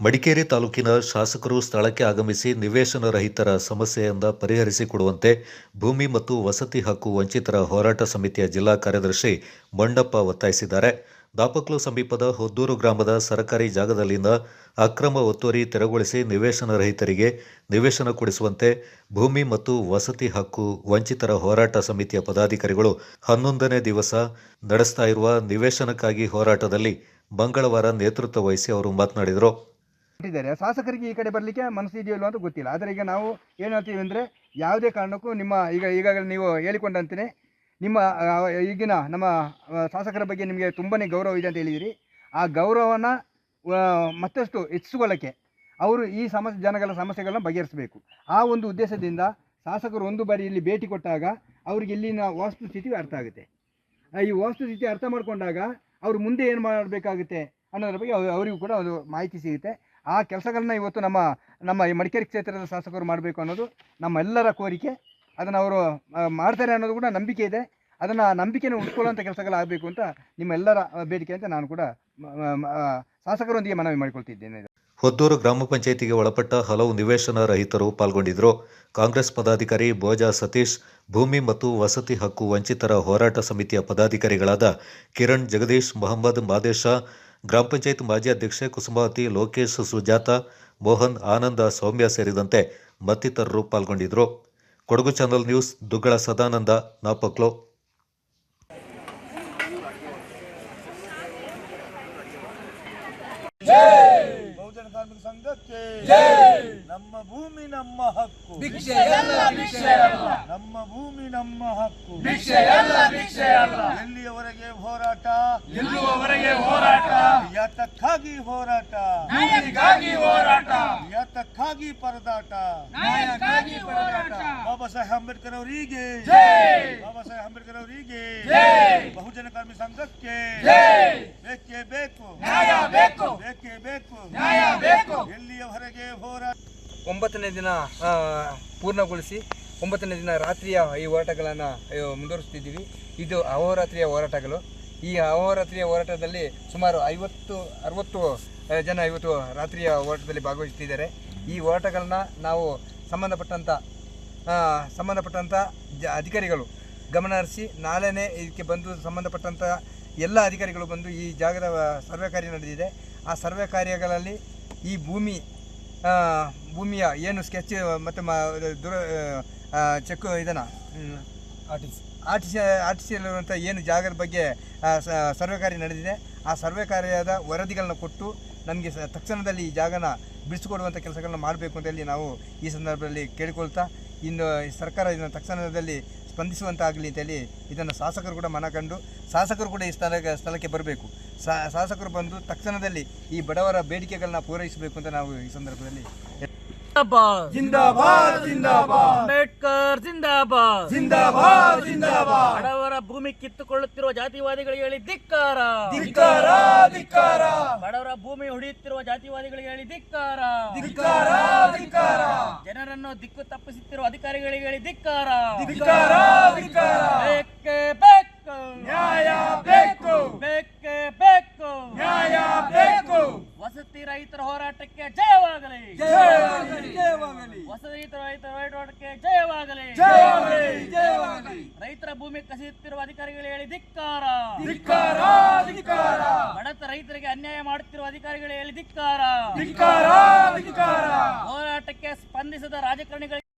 ಮಡಿಕೇರಿ ತಾಲೂಕಿನ ಶಾಸಕರು ಸ್ಥಳಕ್ಕೆ ಆಗಮಿಸಿ ನಿವೇಶನ ರಹಿತರ ಸಮಸ್ಯೆಯಿಂದ ಪರಿಹರಿಸಿಕೊಡುವಂತೆ ಭೂಮಿ ಮತ್ತು ವಸತಿ ಹಕ್ಕು ವಂಚಿತರ ಹೋರಾಟ ಸಮಿತಿಯ ಜಿಲ್ಲಾ ಕಾರ್ಯದರ್ಶಿ ಮಂಡಪ್ಪ ಒತ್ತಾಯಿಸಿದ್ದಾರೆ. ದಾಪಕ್ಲು ಸಮೀಪದ ಹೊದ್ದೂರು ಗ್ರಾಮದ ಸರ್ಕಾರಿ ಜಾಗದಲ್ಲಿನ ಅಕ್ರಮ ಒತ್ತುವರಿ ತೆರವುಗೊಳಿಸಿ ನಿವೇಶನ ರಹಿತರಿಗೆ ನಿವೇಶನ ಕೊಡಿಸುವಂತೆ ಭೂಮಿ ಮತ್ತು ವಸತಿ ಹಕ್ಕು ವಂಚಿತರ ಹೋರಾಟ ಸಮಿತಿಯ ಪದಾಧಿಕಾರಿಗಳು ಹನ್ನೊಂದನೇ ದಿವಸ ನಡೆಸ್ತಾ ಇರುವ ನಿವೇಶನಕ್ಕಾಗಿ ಹೋರಾಟದಲ್ಲಿ ಮಂಗಳವಾರ ನೇತೃತ್ವ ವಹಿಸಿ ಅವರು ಮಾತನಾಡಿದರು. ಇಟ್ಟಿದ್ದಾರೆ ಶಾಸಕರಿಗೆ ಈ ಕಡೆ ಬರಲಿಕ್ಕೆ ಮನಸ್ಸು ಇಲ್ವೋ ಅಂತ ಗೊತ್ತಿಲ್ಲ. ಆದರೆ ಈಗ ನಾವು ಏನು ಹೇಳ್ತೀವಿ ಅಂದರೆ ಯಾವುದೇ ಕಾರಣಕ್ಕೂ ನಿಮ್ಮ ಈಗ ಈಗಾಗಲೇ ನೀವು ಹೇಳಿಕೊಂಡಂತೆ ನಿಮ್ಮ ಈಗಿನ ನಮ್ಮ ಶಾಸಕರ ಬಗ್ಗೆ ನಿಮಗೆ ತುಂಬಾ ಗೌರವ ಇದೆ ಅಂತ ಹೇಳಿದಿರಿ. ಆ ಗೌರವನ ಮತ್ತಷ್ಟು ಹೆಚ್ಚಿಸಿಕೊಳ್ಳೋಕ್ಕೆ ಅವರು ಈ ಸಮಸ್ಯೆ, ಜನಗಳ ಸಮಸ್ಯೆಗಳನ್ನ ಬಗೆಹರಿಸಬೇಕು. ಆ ಒಂದು ಉದ್ದೇಶದಿಂದ ಶಾಸಕರು ಒಂದು ಬಾರಿ ಇಲ್ಲಿ ಭೇಟಿ ಕೊಟ್ಟಾಗ ಅವ್ರಿಗೆ ಇಲ್ಲಿನ ವಾಸ್ತುಸ್ಥಿತಿ ಅರ್ಥ ಆಗುತ್ತೆ. ಈ ವಾಸ್ತುಸ್ಥಿತಿ ಅರ್ಥ ಮಾಡಿಕೊಂಡಾಗ ಅವರು ಮುಂದೆ ಏನು ಮಾಡಬೇಕಾಗುತ್ತೆ ಅನ್ನೋದ್ರ ಬಗ್ಗೆ ಅವ್ರು- ಅವರಿಗೂ ಕೂಡ ಒಂದು ಮಾಹಿತಿ ಸಿಗುತ್ತೆ. ಆ ಕೆಲಸಗಳನ್ನ ಇವತ್ತು ನಮ್ಮ ನಮ್ಮ ಈ ಮಡಿಕೇರಿ ಕ್ಷೇತ್ರದ ಶಾಸಕರು ಮಾಡಬೇಕು ಅನ್ನೋದು ನಮ್ಮೆಲ್ಲರ ಕೋರಿಕೆ. ಅದನ್ನು ಅವರು ಮಾಡ್ತಾರೆ ಅನ್ನೋದು ಕೂಡ ನಂಬಿಕೆ ಇದೆ. ಅದನ್ನು ನಂಬಿಕೆನ ಉಟ್ಕೊಳ್ಳುವಂಥ ಕೆಲಸಗಳಾಗಬೇಕು ಅಂತ ನಿಮ್ಮೆಲ್ಲರ ಆ, ಬೇಡಿಕೆ ಅಂತ ನಾನು ಕೂಡ ಆ, ಶಾಸಕರೊಂದಿಗೆ ಮನವಿ ಮಾಡಿಕೊಳ್ತಿದ್ದೇನೆ. ಹೊದ್ದೂರು ಗ್ರಾಮ ಪಂಚಾಯಿತಿಗೆ ಒಳಪಟ್ಟ ಹಲವು ನಿವೇಶನ ರಹಿತರು ಪಾಲ್ಗೊಂಡಿದ್ದರು ಕಾಂಗ್ರೆಸ್ ಪದಾಧಿಕಾರಿ ಬೋಜಾ ಸತೀಶ್ ಭೂಮಿ ಮತ್ತು ವಸತಿ ಹಕ್ಕು ವಂಚಿತರ ಹೋರಾಟ ಸಮಿತಿಯ ಪದಾಧಿಕಾರಿಗಳಾದ ಕಿರಣ್ ಜಗದೀಶ್ ಮೊಹಮ್ಮದ್ ಮಾದೇಶ ಗ್ರಾಮ ಪಂಚಾಯತ್ ಮಾಜಿ ಅಧ್ಯಕ್ಷೆ ಕುಸುಮಾವತಿ ಲೋಕೇಶ್, ಸುಜಾತ, ಮೋಹನ್, ಆನಂದ, ಸೌಮ್ಯ ಸೇರಿದಂತೆ ಮತ್ತಿತರರು ಪಾಲ್ಗೊಂಡಿದ್ದರು. Kodagu channel news, Duggala Sadananda, Napoklu. ಸಂಘಕ್ಕೆ ನಮ್ಮ ಭೂಮಿ ನಮ್ಮ ಹಕ್ಕು. ನಮ್ಮ ಭೂಮಿ ನಮ್ಮ ಹಕ್ಕು. ಎಲ್ಲಿಯವರೆಗೆ ಹೋರಾಟ? ಎಲ್ಲಿಯವರೆಗೆ ಹೋರಾಟ? ಯಾತಕ್ಕಾಗಿ ಹೋರಾಟ? ಹೋರಾಟ. ಯಾತಕ್ಕಾಗಿ ಪರದಾಟ. ನ್ಯಾಯಕ್ಕಾಗಿ ಪರದಾಟ. ಬಾಬಾ ಸಾಹೇಬ್ ಅಂಬೇಡ್ಕರ್ ಅವರಿಗೆ. ಜೈ! ಬಾಬಾ ಸಾಹೇಬ್ ಅಂಬೇಡ್ಕರ್ ಅವರಿಗೆ. ಜೈ! ಬಹುಜನ ಕಾರ್ಮಿಕ ಸಂಘಕ್ಕೆ. ಜೈ! ಬೇಕೇ ಬೇಕು. ನ್ಯಾಯ ಬೇಕು. ಬೇಕೇ ಬೇಕು. ನ್ಯಾಯ ಬೇಕು. ಎಲ್ಲಿಯವರೆಗೆ ಹೋರಾಟ ಒಂಬತ್ತನೇ ದಿನ ಪೂರ್ಣಗೊಳಿಸಿ ಒಂಬತ್ತನೇ ದಿನ ರಾತ್ರಿಯ ಈ ಹೋರಾಟಗಳನ್ನು ಮುಂದುವರಿಸ್ತಿದ್ದೀವಿ. ಇದು ಅಹೋರಾತ್ರಿಯ ಹೋರಾಟಗಳು. ಈ ಅಹೋರಾತ್ರಿಯ ಹೋರಾಟದಲ್ಲಿ ಸುಮಾರು ಐವತ್ತು ಅರವತ್ತು ಜನ ಇವತ್ತು ರಾತ್ರಿಯ ಹೋರಾಟದಲ್ಲಿ ಭಾಗವಹಿಸ್ತಿದ್ದಾರೆ. ಈ ಹೋರಾಟಗಳನ್ನ ನಾವು ಸಂಬಂಧಪಟ್ಟಂಥ ಸಂಬಂಧಪಟ್ಟಂಥ ಜ ಅಧಿಕಾರಿಗಳು ಗಮನ ಹರಿಸಿ ನಾಳೆನೇ ಇದಕ್ಕೆ ಬಂದು ಸಂಬಂಧಪಟ್ಟಂಥ ಎಲ್ಲ ಅಧಿಕಾರಿಗಳು ಬಂದು ಈ ಜಾಗದ ಸರ್ವೆ ಕಾರ್ಯ ನಡೆದಿದೆ. ಆ ಸರ್ವೆ ಕಾರ್ಯಗಳಲ್ಲಿ ಈ ಭೂಮಿ ಭೂಮಿಯ ಏನು ಸ್ಕೆಚ್ ಮತ್ತು ಮ ದುರ ಚೆಕ್ ಇದನ್ನು ಆರ್ಟಿಸಿ. ಆರ್ಟಿಸಿ ಆರ್ಟಿಸಿಯಲ್ಲಿರುವಂಥ ಏನು ಜಾಗದ ಬಗ್ಗೆ ಸರ್ವೆ ಕಾರ್ಯ ನಡೆದಿದೆ. ಆ ಸರ್ವೆ ಕಾರ್ಯದ ವರದಿಗಳನ್ನ ಕೊಟ್ಟು ನಮಗೆ ತಕ್ಷಣದಲ್ಲಿ ಈ ಜಾಗನ ಬಿಡಿಸಿಕೊಡುವಂಥ ಕೆಲಸಗಳನ್ನ ಮಾಡಬೇಕು ಅಂತ ಹೇಳಿ ನಾವು ಈ ಸಂದರ್ಭದಲ್ಲಿ ಕೇಳಿಕೊಳ್ತಾ ಇನ್ನು ಈ ಸರ್ಕಾರ ಇದನ್ನು ತಕ್ಷಣದಲ್ಲಿ ಸ್ಪಂದಿಸುವಂತಾಗಲಿ ಅಂತೇಳಿ ಇದನ್ನು ಶಾಸಕರು ಕೂಡ ಮನಕಂಡು ಶಾಸಕರು ಕೂಡ ಈ ಸ್ಥಳಕ್ಕೆ ಸ್ಥಳಕ್ಕೆ ಬರಬೇಕು. ಶಾಸಕರು ಬಂದು ತಕ್ಷಣದಲ್ಲಿ ಈ ಬಡವರ ಬೇಡಿಕೆಗಳನ್ನ ಪೂರೈಸಬೇಕು ಅಂತ ನಾವು ಈ ಸಂದರ್ಭದಲ್ಲಿ ಜಿಂದಾಬಾದ್! ಜಿಂದಾಬಾದ್ ಜಿಂದಾಬಾದ್! ಅಂಬೇಡ್ಕರ್ ಜಿಂದಾಬಾದ್! ಜಿಂದಾಬಾದ್ ಜಿಂದಾಬಾದ್! ಬಡವರ ಭೂಮಿ ಕಿತ್ತುಕೊಳ್ಳುತ್ತಿರುವ ಜಾತಿವಾದಿಗಳಿಗೆ ಹೇಳಿ ಧಿಕ್ಕಾರ. ಧಿಕ್ಕಾರ ಧಿಕ್ಕಾರ. ಬಡವರ ಭೂಮಿ ಹೊಡೆಯುತ್ತಿರುವ ಜಾತಿವಾದಿಗಳಿಗೆ ಹೇಳಿ ಧಿಕ್ಕಾರ. ಧಿಕ್ಕಾರ ಧಿಕ್ಕಾರ. ಜನರನ್ನು ದಿಕ್ಕು ತಪ್ಪಿಸುತ್ತಿರುವ ಅಧಿಕಾರಿಗಳಿಗೆ ಹೇಳಿ ಧಿಕ್ಕಾರ. ಧಿಕ್ಕಾರ ಧಿಕ್ಕಾರ. ಬೇಕೇ ಬೇಕು. ನ್ಯಾಯ ಬೇಕು. ಬೇಕೇ ಬೇಕು. ನ್ಯಾಯ ಬೇಕು. ವಸತಿ ರೈತರ ಹೋರಾಟಕ್ಕೆ ಜಯವಾಗಲಿ. ಜಯವಾಗಲಿ ಜಯವಾಗಲಿ. ವಸತಿ ರೈತರ ಹೋರಾಟಕ್ಕೆ ಜಯವಾಗಲಿ. ಜಯವಾಗಲಿ ಜಯವಾಗಲಿ. ರೈತರ ಭೂಮಿ ಕಸಿಯುತ್ತಿರುವ ಅಧಿಕಾರಿಗಳು ಹೇಳಿ ಧಿಕ್ಕಾರ. ಧಿಕ್ಕಾರ ಧಿಕ್ಕಾರ. ಬಡತ ರೈತರಿಗೆ ಅನ್ಯಾಯ ಮಾಡುತ್ತಿರುವ ಅಧಿಕಾರಿಗಳು ಹೇಳಿ ಧಿಕ್ಕಾರ. ಧಿಕ್ಕಾರ ಧಿಕ್ಕಾರ. ಹೋರಾಟಕ್ಕೆ ಸ್ಪಂದಿಸಿದ ರಾಜಕಾರಣಿಗಳಿಗೆ